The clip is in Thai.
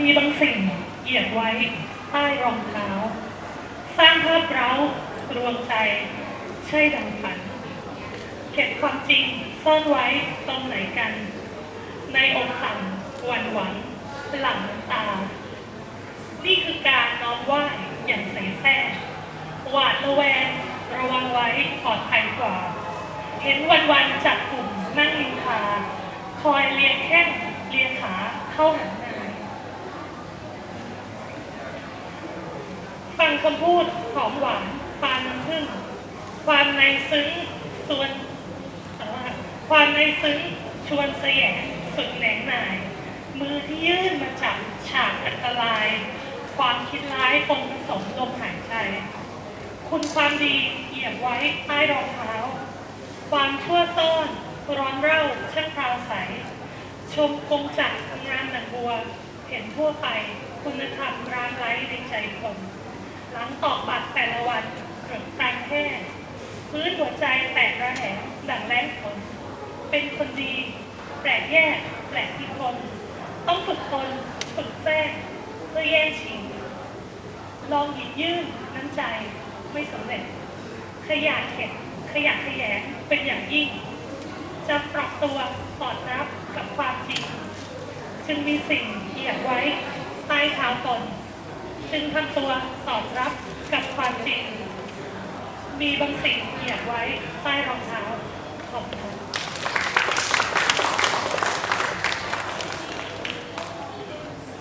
มีบางสิ่งเหยียบไว้ใต้รองเท้า สร้างภาพเร้ารวงใจ ใช่ดังฝันเก็บความจริงซ่อนไว้ตรงไหนกัน ในอกสั่นหวั่นหวังหลั่งน้ำตา นี่คือการน้อมไหวอย่างใส่แท้หวาดระแวงระวังไว้ปลอดภัยกว่า เห็นวันวันจากกลุ่มนั่งนินทา คอยเลียงแข้งเลียงขาเข้าหันหน้า ฟังคำพูดหอมหวานปานน้ำผึ้งความในซึ้งส่วนความในซึ้งชวนเสยงสุดแหนงหน่าย มือที่ยื่นมาจับฉากอันตราย ความคิดร้ายปนผสมลมหายใจ คุณความดีเหยียบไว้ใต้รองเท้า ความชั่วซ่อนร้อนเร่าช่างพราวใส ชมกงจักรงามหนังบัว เห็นทั่วไป คุณธรรมรางไร้ในใจคน หลังตอกบัตรแต่ละวันเกิดตายแค่พื้นหัวใจแตกระแหงดังแรงฝนเป็นคนดี แปลกแยก แปลกที่คน ต้องฝึกตนฝึกแทรกเพื่อแย่งชิงลองหยิบยื่นน้ำใจไม่สำเร็จ ขยะเข็ดขยะแขยงเป็นอย่างยิ่ง จะปรับตัวสอดรับกับความจริง จึงมีสิ่งเหยียบไว้ใต้เท้าตน จึงทำตัวสอบรับกับความจริง มีบางสิ่งเหยียบไว้ใต้รองเท้า